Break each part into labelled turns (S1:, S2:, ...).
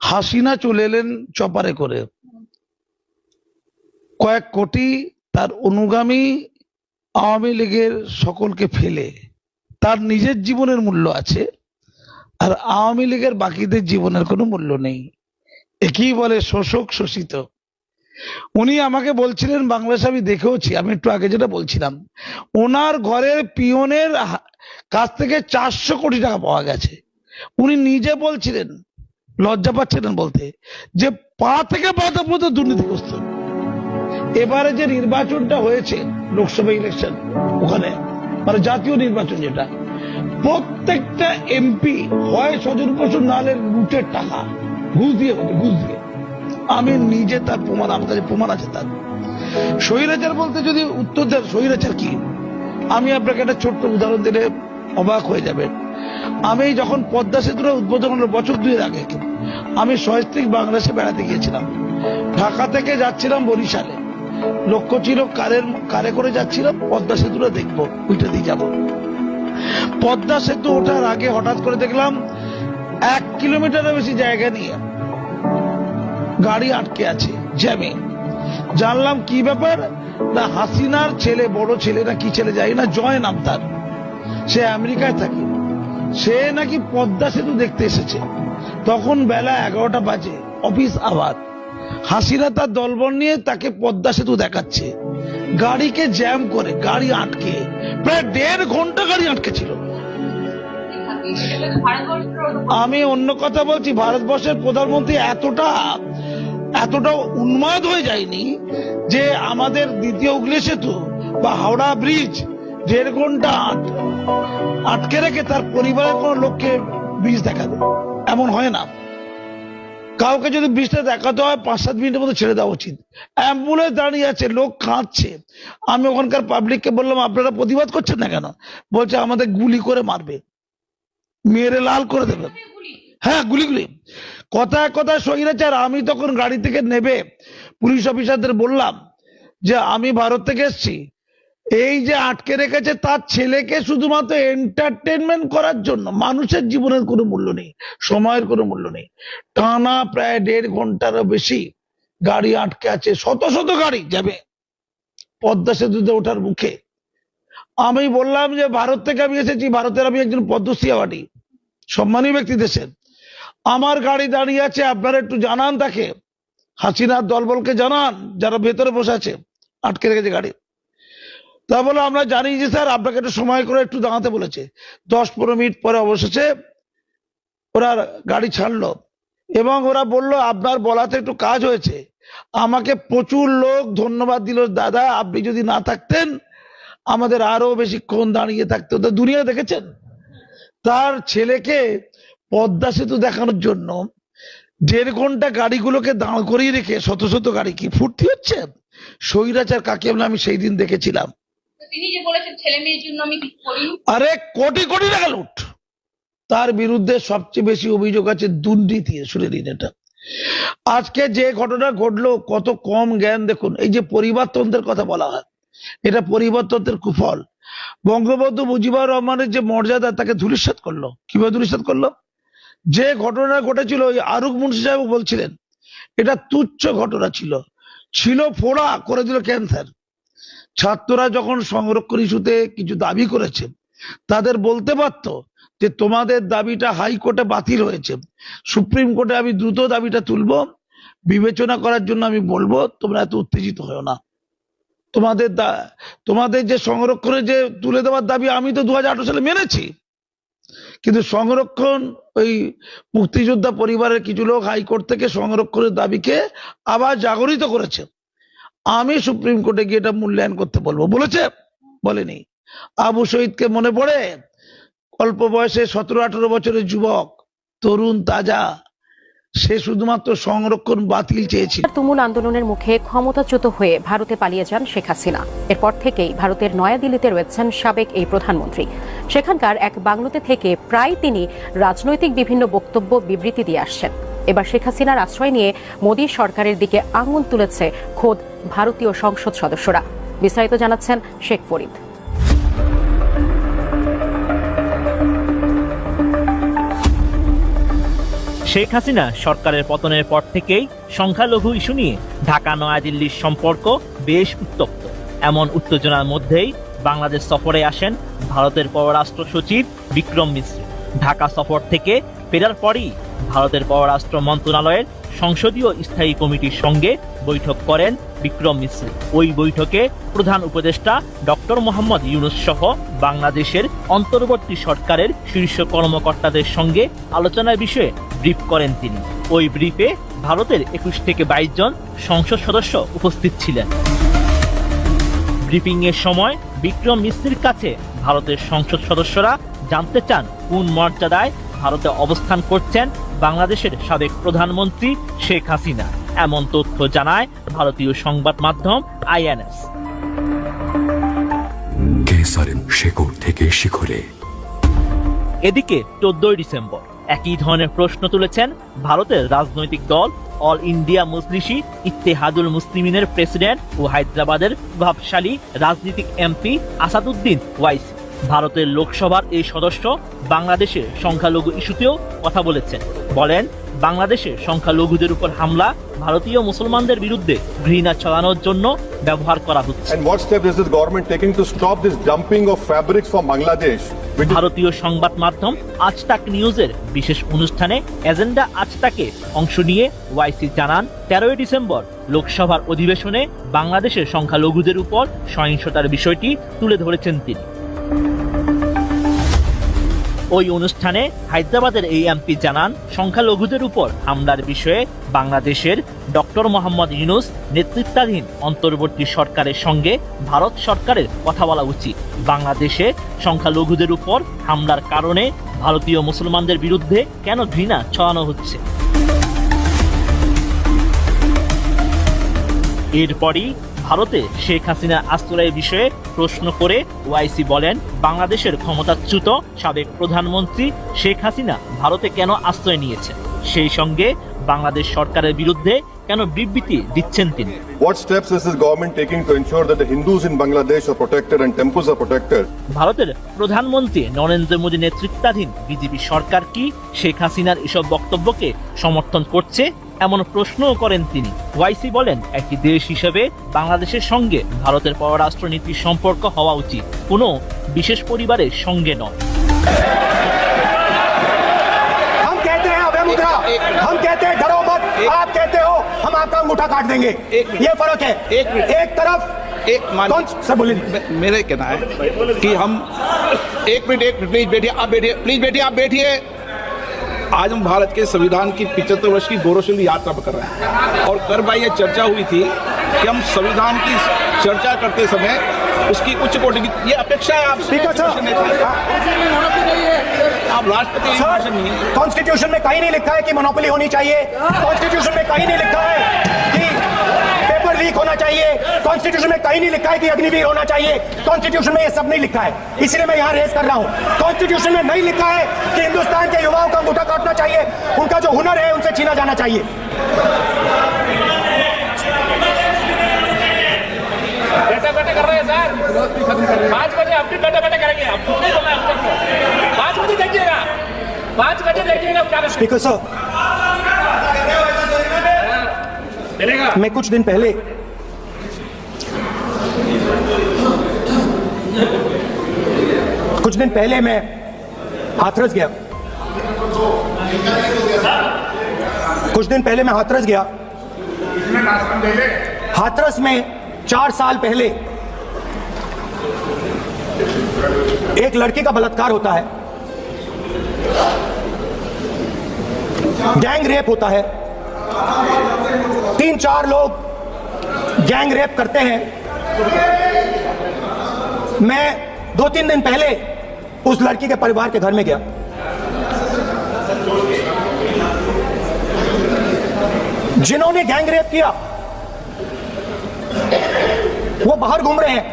S1: হাসিনা চলে এলেন চপারে করে। কয়েক কোটি তার অনুগামী আওয়ামী লীগের সকলকে ফেলে। তার নিজের জীবনের মূল্য আছে, আর আওয়ামী লীগের বাকিদের জীবনের কোনো মূল্য নেই। একই বলে শোষক শোষিত। উনি আমাকে বলছিলেন, বাংলাদেশ আমি দেখেওছি, আমি একটু আগে যেটা বলছিলাম, ওনার ঘরের পিয়নের কাছ থেকে চারশো কোটি টাকা পাওয়া গেছে। উনি নিজে বলছিলেন লজ্জা পাচ্ছিলেন বলতে? যে পা থেকে পাতা পর্যন্ত দুর্নীতিগ্রস্ত এবারে যে নির্বাচনটা হয়েছে, লোকসভা ইলেকশন ওখানে মানে জাতীয় নির্বাচন যেটা, প্রত্যেকটা এমপি হয় স্বজন পোষণ নাহলে লুটের টাকা, ঘুষ দিয়ে হচ্ছে, ঘুষ দিয়ে। আমি নিজে তার প্রমাণ, আমার প্রমাণ আছে তার। স্বৈরাচার বলতে যদি উত্তর দেন, স্বৈরাচার কি? আমি আপনাকে একটা ছোট্ট উদাহরণ দিলে অবাক হয়ে যাবেন। আমি যখন পদ্মা সেতুটা উদ্বোধন হলো বছর দুই আগে আমি সহস্ত্রিক বাংলাদেশে বেড়াতে গিয়েছিলাম। ঢাকা থেকে যাচ্ছিলাম বরিশালে। লক্ষ্য ছিল কারের, কারে করে যাচ্ছিলাম, পদ্মা সেতুটা দেখব ওইটা দিয়ে যাব। পদ্মা সেতু ওঠার আগে হঠাৎ করে দেখলাম এক কিলোমিটারের বেশি জায়গা নিয়ে গাড়ি আটকে আছে, জ্যামে। জানলাম কি ব্যাপার? না, হাসিনার ছেলে, বড় ছেলে, না কি ছেলে যাই না, জয় নাম তার সে আমেরিকায় থাকে। সে নাকি পদ্মা সেতু দেখতে এসেছে। তখন বেলা এগারোটা বাজে, অফিস আবার। হাসিনা তার দলবল নিয়ে তাকে পদ্মা সেতু দেখাচ্ছে। গাড়িকে জ্যাম করে গাড়ি আটকে, প্রায় দেড় ঘণ্টা গাড়ি আটকে ছিল। আমি অন্য কথা বলছি, ভারতবর্ষের প্রধানমন্ত্রী এতটা এতটা উন্মাদ হয়ে যায়নি যে আমাদের দ্বিতীয় হুগলি সেতু বা হাওড়া ব্রিজ দেড় ঘণ্টা আটকে রেখে তার পরিবারের কোন লোককে ব্রিজ দেখাবে। এমন হয় না। কাউকে যদি ব্রিজটা দেখাতে হয়, পাঁচ সাত মিনিটের মধ্যে ছেড়ে দেওয়া উচিত। অ্যাম্বুলেন্স দাঁড়িয়ে আছে, লোক কাঁদছে। আমি ওখানকার পাবলিককে বললাম, আপনারা প্রতিবাদ করছেন না কেন? বলছে, আমাদের গুলি করে মারবে। মেরে লাল করে দেবে। হ্যাঁ গুলি গুলি। কথায় কথায় স্বৈরাচার আমি তখন গাড়ি থেকে নেবে, পুলিশ অফিসারদের বললাম যে, আমি ভারত থেকে এসেছি। এই যে আটকে রেখেছে তার ছেলেকে শুধুমাত্র এন্টারটেনমেন্ট করার জন্য, মানুষের জীবনের কোনো মূল্য নেই, সময়ের কোনো মূল্য নেই। টানা প্রায় দেড় ঘন্টারও বেশি গাড়ি আটকে আছে, শত শত গাড়ি যাবে পদ্মা সেতুতে ওঠার মুখে। আমি বললাম যে ভারত থেকে আমি এসেছি, ভারতের আমি একজন পদ্মশ্রী অ্যাওয়ার্ডী সম্মানী ব্যক্তি দেশের। আমার গাড়ি দাঁড়িয়ে আছে, আপনারা একটু জানান তাকে। হাসিনার দলবলকে জানান, যারা ভেতরে বসে আছে, আটকে রেখেছে গাড়ি। তা বলে আমরা জানি যে স্যার, আপনাকে একটু সময় করে একটু দাঁড়াতে বলেছে। দশ পনেরো মিনিট পরে অবশেষে ওরা গাড়ি ছাড়লো এবং ওরা বলল, আপনার বলাতে একটু কাজ হয়েছে। আমাকে প্রচুর লোক ধন্যবাদ দিল। দাদা, আপনি যদি না থাকতেন, আমাদের আরও বেশিক্ষণ দাঁড়িয়ে থাকতে হতো। দুনিয়া দেখেছেন? তার ছেলেকে পদ্মা সেতু দেখানোর জন্য দেড় ঘণ্টা গাড়িগুলোকে দাঁড় করিয়ে রেখে শত শত গাড়ি কি ফুর্তি হচ্ছে? স্বৈরাচার কাকে আমি সেই দিন দেখেছিলাম।
S2: তিনি যে বলেছেন, ছেলে মেয়ের জন্য আমি কিছু
S1: আরে, কোটি কোটি টাকা লুট। তার বিরুদ্ধে সবচেয়ে বেশি অভিযোগ আছে দুর্নীতি, শুনে নিন এটা। আজকে যে ঘটনা ঘটলো, কত কম জ্ঞান দেখুন। এই যে পরিবারতন্ত্রের কথা বলা হয়, এটা পরিবারতন্ত্রের কুফল। বঙ্গবন্ধু মুজিবুর রহমানের যে মর্যাদা, তাকে ধূলিসাৎ করল। কীভাবে ধূলিসাৎ করল? যে ঘটনা ঘটেছিল, ওই আরুক মুন্সি সাহেব বলছিলেন, এটা তুচ্ছ ঘটনা ছিল। ছিল ফোড়া, করে দিল ক্যান্সার। ছাত্ররা যখন সংরক্ষণ ইস্যুতে কিছু দাবি করেছে, তাদের বলতে পারত যে তোমাদের দাবিটা হাইকোর্টে বাতিল হয়েছে। সুপ্রিম কোর্টে আমি দ্রুত দাবিটা তুলবো, বিবেচনা করার জন্য আমি বলব, তোমরা এত উত্তেজিত হও না। তোমাদের তোমাদের যে সংরক্ষণের যে তুলে দেওয়ার দাবি আমি তো দু হাজার আঠেরো সালে মেনেছি। কিন্তু সংরক্ষণ, ওই মুক্তিযোদ্ধা পরিবারের কিছু লোক হাইকোর্ট থেকে সংরক্ষণের দাবিকে আবার জাগরিত করেছে। আমি সুপ্রিম কোর্টে গিয়ে এটা মূল্যায়ন করতে বলব। বলেছে? বলেনি। আবু শহীদকে মনে পড়ে? অল্প বয়সে সতেরো আঠারো বছরের যুবক, তরুণ, তাজা। সে শুধুমাত্র সংরক্ষণ বাতিল চেয়েছিল।
S3: তুমুল আন্দোলনের মুখে ক্ষমতাচ্যুত হয়ে ভারতে পালিয়ে যান শেখ হাসিনা। এরপর থেকেই ভারতের নয়াদিল্লিতে রয়েছেন সাবেক এই প্রধানমন্ত্রী। সেখানকার এক বাংলোতে থেকে প্রায় তিনি রাজনৈতিক বিভিন্ন বক্তব্য বিবৃতি দিয়ে আসছেন। এবার শেখ হাসিনার আশ্রয় নিয়ে মোদী সরকারের দিকে আঙুল তুলেছে খোদ ভারতীয় সংসদ সদস্যরা। বিস্তারিত জানাচ্ছেন শেখ ফরিদ।
S4: শেখ হাসিনা সরকারের পতনের পর থেকেই সংখ্যালঘু ইস্যু নিয়ে ঢাকা নয়াদিল্লির সম্পর্ক বেশ উত্তপ্ত। এমন উত্তেজনার মধ্যেই বাংলাদেশ সফরে আসেন ভারতের পররাষ্ট্র সচিব বিক্রম মিশ্র। ঢাকা সফর থেকে ফেরার পরই ভারতের পররাষ্ট্র মন্ত্রণালয়ের সংসদীয় স্থায়ী কমিটির সঙ্গে বৈঠক করেন বিক্রম মিশ্র। ওই বৈঠকে প্রধান উপদেষ্টা ডক্টর মোহাম্মদ ইউনুস সহ বাংলাদেশের অন্তর্বর্তী সরকারের শীর্ষ কর্মকর্তাদের সঙ্গে আলোচনার বিষয়ে ব্রিফ করেন তিনি। ওই ব্রিফে ভারতের একুশ থেকে বাইশ জন সংসদ সদস্য উপস্থিত ছিলেন। ব্রিফিং এর সময় বিক্রম মিস্ত্রির কাছে ভারতের সংসদ সদস্যরা জানতে চান কোন মর্যাদায় ভারতে অবস্থান করছেন বাংলাদেশের সাবেক প্রধানমন্ত্রী শেখ হাসিনা। এমন তথ্য জানায় ভারতীয় সংবাদ মাধ্যম আইএনএস।
S5: শেকড় থেকে শিখরে।
S4: এদিকে চোদ্দই ডিসেম্বর একই ধরনের প্রশ্ন তুলেছেন ভারতের রাজনৈতিক দল অল ইন্ডিয়া মুসলিশি ইত্তেহাদুল মুসলিমিনের প্রেসিডেন্ট ও হায়দ্রাবাদের প্রভাবশালী রাজনীতিক এমপি আসাদুদ্দিন ওয়াইসি। ভারতের লোকসভার এই সদস্য বাংলাদেশের সংখ্যালঘু ইস্যুতেও কথা বলেছেন। বলেন বাংলাদেশে সংখ্যালঘুদের উপর হামলা ভারতীয় মুসলমানদের বিরুদ্ধে ঘৃণা ছড়ানোর জন্য ব্যবহার করা হচ্ছে। ভারতীয় সংবাদ মাধ্যম আজতাক নিউজের বিশেষ অনুষ্ঠানে এজেন্ডা আজতাকে অংশ নিয়ে ওয়াইসি জানান তেরোই ডিসেম্বর লোকসভার অধিবেশনে বাংলাদেশের সংখ্যালঘুদের উপর সহিংসতার বিষয়টি তুলে ধরেছেন তিনি। ওই অনুষ্ঠানে হায়দ্রাবাদের এই এমপি জানান, সংখ্যালঘুদের উপর হামলার বিষয়ে বাংলাদেশের ডক্টর মোহাম্মদ ইউনুস নেতৃত্বাধীন অন্তর্বর্তী সরকারের সঙ্গে ভারত সরকারের কথা বলা উচিত। বাংলাদেশে সংখ্যালঘুদের উপর হামলার কারণে ভারতীয় মুসলমানদের বিরুদ্ধে কেন ঘৃণা ছড়ানো হচ্ছে? এরপরই ভারতে শেখ হাসিনা আশ্রয়ের বিষয়ে প্রশ্ন করে ওয়াইসি বলেন, বাংলাদেশের ক্ষমতাচ্যুত সাবেক প্রধানমন্ত্রী শেখ হাসিনা ভারতে কেন আশ্রয় নিয়েছে সেই সঙ্গে বাংলাদেশ সরকারের বিরুদ্ধে কেন বিবৃতি দিচ্ছেন তিনি?
S6: What steps is this government taking to ensure that the Hindus in Bangladesh are protected and temples are protected?
S4: ভারতের প্রধানমন্ত্রী নরেন্দ্র মোদী নেতৃত্বাধীন বিজেপি সরকার কি শেখ হাসিনার এসব বক্তব্যকে সমর্থন করছে? এমন প্রশ্নও করেন তিনি। ওয়াইসি বলেন একটি দেশ হিসেবে বাংলাদেশের সঙ্গে ভারতের পররাষ্ট্র নীতির সম্পর্ক হওয়া উচিত। কোনো বিশেষ পরিবারের সঙ্গে নয়।
S7: आपका अंगूठा काट देंगे। ये फ़र्क है।
S8: एक मिनट।
S7: एक तरफ़
S8: एक मान
S7: कौन सर
S8: बोले मेरा कहना है कि हम एक मिनट एक मिनट प्लीज़ बैठिए आप बैठिए प्लीज़ बैठिए आप बैठिए। आज हम भारत के संविधान की पिछहत्तर वर्ष की गौरवशाली यात्रा पर कर रहे हैं। और कर भाई ये चर्चा हुई थी कि हम संविधान की चर्चा करते समय उसकी उच्च कोटि की ये अपेक्षा है आप आप राष्ट्रपति
S7: कॉन्स्टिट्यूशन में कहीं नहीं लिखा है कि मोनोपोली होनी चाहिए। कॉन्स्टिट्यूशन में कहीं नहीं लिखा है कि पेपर लीक होना चाहिए। कॉन्स्टिट्यूशन में कहीं नहीं लिखा है कि अग्निवीर होना चाहिए। कॉन्स्टिट्यूशन में ये सब नहीं लिखा है। इसलिए मैं यहाँ रेस कर रहा हूँ। कॉन्स्टिट्यूशन में नहीं लिखा है कि हिंदुस्तान के युवाओं का अंगूठा काटना चाहिए। उनका जो हुनर है उनसे छीना जाना चाहिए।
S9: बैठे बैठे कर रहे हैं सर। पाँच बजे हम भी बैठे बैठे करेंगे हम कुछ नहीं बोला पाँच बजे देखिएगा। पाँच बजे देखिएगा क्या
S7: स्पीकर साहब मैं कुछ दिन पहले कुछ दिन पहले मैं हाथरस गया। कुछ दिन पहले मैं हाथरस गया। हाथरस में चार साल पहले एक लड़की का बलात्कार होता है। गैंग रेप होता है। तीन चार लोग गैंग रेप करते हैं। मैं दो तीन दिन पहले उस लड़की के परिवार के घर में गया। जिन्होंने गैंग रेप किया वो बाहर घूम रहे हैं।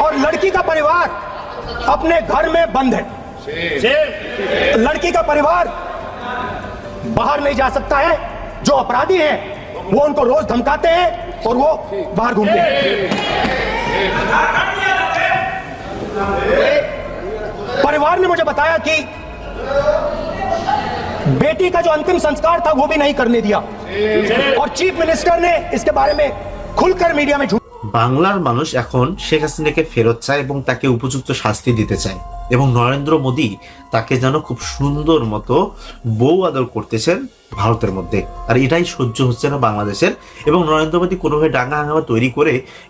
S7: और लड़की का परिवार अपने घर में बंद है। लड़की का परिवार बाहर नहीं जा सकता है। जो अपराधी हैं, वो उनको रोज धमकाते हैं और वो बाहर घूमते हैं। परिवार ने मुझे बताया कि बेटी का जो अंतिम संस्कार था, वो भी नहीं करने दिया। और चीफ मिनिस्टर ने इसके बारे में खुलकर मीडिया में झूठ
S10: বাংলার মানুষ এখন শেখ হাসিনাকে ফেরত চায় এবং তাকে উপযুক্ত শাস্তি দিতে চায় এবং নরেন্দ্র মোদী তাকে যেন খুব সুন্দর মতো বউ আদর করতেছেন ভারতের মধ্যে আর এটাই সহ্য হচ্ছে না বাংলাদেশের এবং নরেন্দ্র মোদী কোনোভাবে ডাঙ্গা হাঙ্গামা তৈরি করে এই